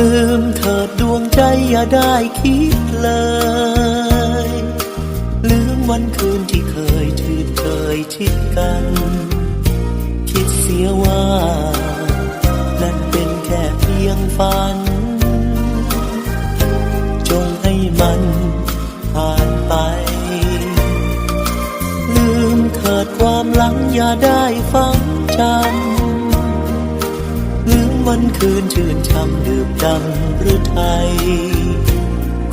ลืมเธอดดวงใจอย่าได้คิดเลย ลืมวันคืนที่เคยทื่นเคยทิดกัน คิดเสียว่า วันคืนชื่นช่ำดื่มดำหรือไทย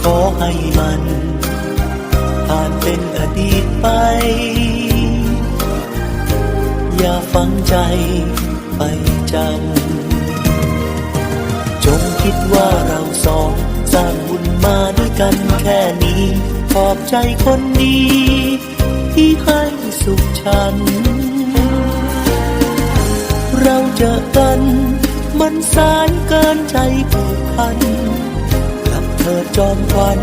ขอให้มันผ่านเป็นอดีตไป อย่าฝังใจไปจำจงคิดว่าเราสองสร้างบุญมาด้วยกันแค่นี้ ขอบใจคนดีที่ให้สุขฉัน เราเจอกัน มันสายเกินใจผูกพันกับเธอจอมขวัญ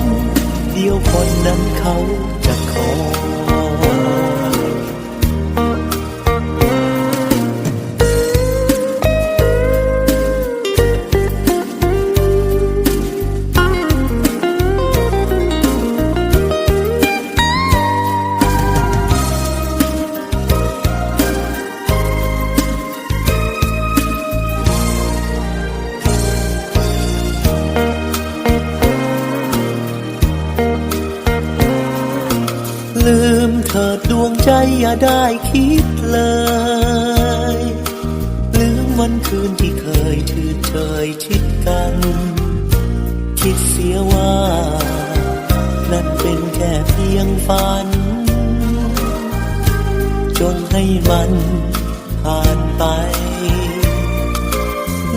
เดียวคนนั้นเขาจะขอ ลืมเถิดดวงใจอย่าได้คิดเลย ลืมวันคืนที่เคยชืดเชยชิดกัน คิดเสียว่า นั่นเป็นแค่เพียงฝันจงให้มันผ่านไป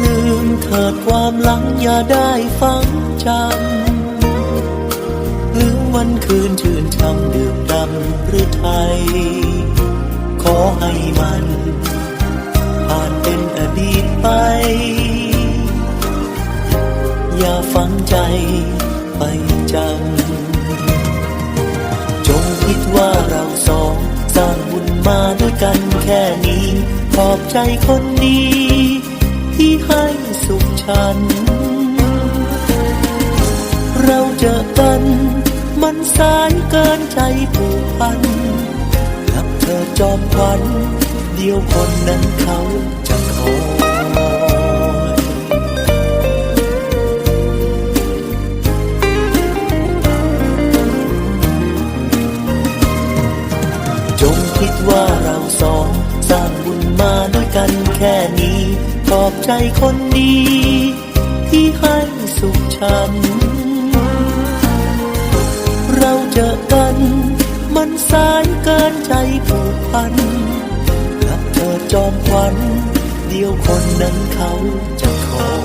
ลืมเถิดความหลังอย่าได้ฟังจำลืมวันคืนชื่ ขอให้มันผ่านเป็นอดีตไป อย่าฝังใจไปจำจงคิดว่าเราสองสร้างบุญมาด้วยกันแค่นี้ ขอบใจคนดีที่ให้สุขฉัน เราเจอกันมันสายเกินใจผูกพัน กับเธอจอมขวัญเดียวคนนั้นเขาจะคอยจงคิดว่าเราสองสร้างบุญมาด้วยกันแค่นี้ ขอบใจคนดี ที่ให้สุขฉัน เราเจอกัน มันสายเกินใจผูกพันกับเธอจอมขวัญเดียวคนนั้นเขาจะขอ